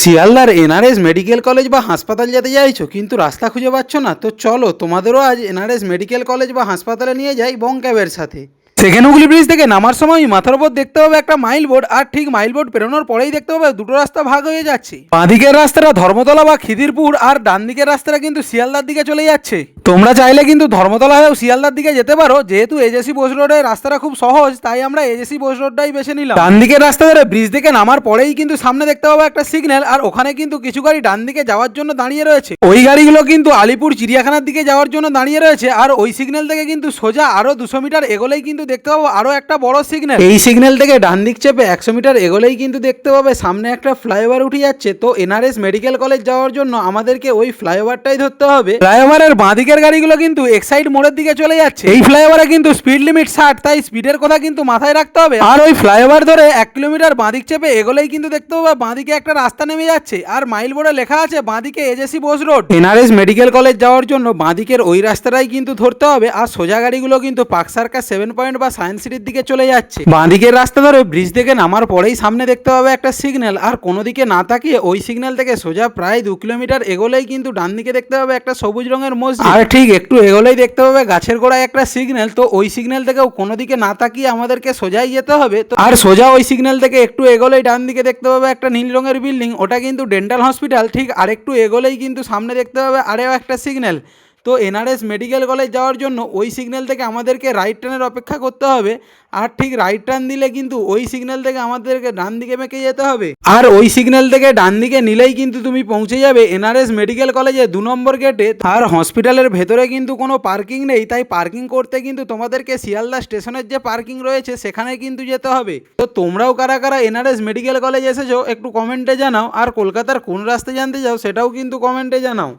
শিয়ালদার NRS medical college বা হাসপাতাল যেতে চাইছো কিন্তু রাস্তা খুঁজে পাচ্ছ না। তো চলো তোমাদেরও আজ এনআরএস মেডিকেল কলেজ বা হাসপাতালে নিয়ে যাই বং ক্যাবের সাথে। সেকেন্ড হুগলি ব্রিজ থেকে নামার সময় মাথার উপর দেখতে পাবে একটা মাইল বোর্ড আর ঠিক মাইল বোর্ড পেরোনোর পরেই দেখতে পাবে দুটো রাস্তা ভাগ হয়ে যাচ্ছে। বাঁদিকের রাস্তাটা ধর্মতলা বা খিদিরপুর, আর ডান দিকের রাস্তাটা কিন্তু শিয়ালদার দিকে চলে যাচ্ছে। তোমরা চাইলে কিন্তু ধর্মতলা হয়েও শিয়ালদার দিকে যেতে পারো, যেহেতু এজেসি বোস রোডের রাস্তাটা খুব সহজ, তাই আমরা এজেসি বোস রোডটাই বেছে নিলাম। ডান দিকের রাস্তা ধরে ব্রিজ থেকে নামার পরেই কিন্তু সামনে দেখতে পাবো একটা সিগন্যাল, আর ওখানে কিন্তু কিছু গাড়ি ডান দিকে যাওয়ার জন্য দাঁড়িয়ে রয়েছে। ওই গাড়িগুলো কিন্তু আলিপুর চিড়িয়াখানার দিকে যাওয়ার জন্য দাঁড়িয়ে রয়েছে, আর ওই সিগন্যাল থেকে কিন্তু সোজা আরও দুশো মিটার এগোলেই কিন্তু দেখতে পাবো আরও একটা বড় সিগন্যাল এই সিগন্যাল থেকে ডান দিক চেপে একশো মিটার এগোলেই কিন্তু দেখতে পাবে সামনে একটা ফ্লাইওভার উঠে যাচ্ছে। তো এনআরএস মেডিকেল কলেজ যাওয়ার জন্য আমাদেরকে ওই ফ্লাইওভারটাই ধরতে হবে। ফ্লাইওভারের বাঁ দিকের গাড়িগুলো কিন্তু এক্সাইড মোড়ের দিকে চলে যাচ্ছে। এই ফ্লাইওভারে কিন্তু স্পিড লিমিট ষাট তাই স্পিডের কথা কিন্তু মাথায় রাখতে হবে। আর ওই ফ্লাইওভার ধরে এক কিলোমিটার বাঁদিক চেপে এগোলেই কিন্তু দেখতে পাবে বাঁদিকে একটা রাস্তা নেমে যাচ্ছে। আর মাইল বোর্ডে লেখা আছে বাঁদিকে AJC Bose road NRS medical college যাওয়ার জন্য বাঁদিকের ওই রাস্তাটাই কিন্তু ধরতে হবে। আর সোজা গাড়িগুলো কিন্তু পাক সার্কাস সেভেন পয়েন্ট বা সায়েন্স সিটির দিকে চলে যাচ্ছে। বাঁদিকের রাস্তা ধরে ব্রিজ থেকে নামার পরেই সামনে দেখতে পাবে একটা সিগন্যাল আর কোনো দিকে না তাকিয়ে ওই সিগন্যাল থেকে সোজা প্রায় দু কিলোমিটার এগোলেই কিন্তু ডান দিকে দেখতে পাবে একটা সবুজ রঙের মসজিদ। আর ঠিক একটু এগোলেই দেখতে পাবে গাছের গোড়ায় একটা সিগন্যাল তো ওই সিগন্যাল থেকেও কোনো দিকে না তাকিয়ে আমাদেরকে সোজাই যেতে হবে তো আর সোজা ওই সিগন্যাল থেকে একটু এগোলেই ডান দিকে দেখতে পাবে একটা নীল রঙের বিল্ডিং ওটা কিন্তু ডেন্টাল হসপিটাল ঠিক আরেকটু এগোলেই কিন্তু সামনে দেখতে পাবে আরেও একটা সিগন্যাল তো এনআরএস মেডিকেল কলেজ যাওয়ার জন্য ওই সিগন্যাল থেকে আমাদেরকে রাইট টার্নের অপেক্ষা করতে হবে। আর ঠিক রাইট টার্ন দিলে কিন্তু ওই সিগন্যাল থেকে আমাদেরকে ডান দিকে মেকে যেতে হবে। আর ওই সিগন্যাল থেকে ডান দিকে নিলেই কিন্তু তুমি পৌঁছে যাবে এনআরএস মেডিকেল কলেজে দু নম্বর গেটে আর হসপিটালের ভেতরে কিন্তু কোনো পার্কিং নেই, তাই পার্কিং করতে কিন্তু তোমাদেরকে শিয়ালদা স্টেশনের যে পার্কিং রয়েছে, সেখানে কিন্তু যেতে হবে। তো তোমরাও কারা কারা এনআরএস মেডিকেল কলেজ এসেছ, একটু কমেন্টে জানাও। আর কলকাতার কোন রাস্তায় জানতে চাও, সেটাও কিন্তু কমেন্টে জানাও।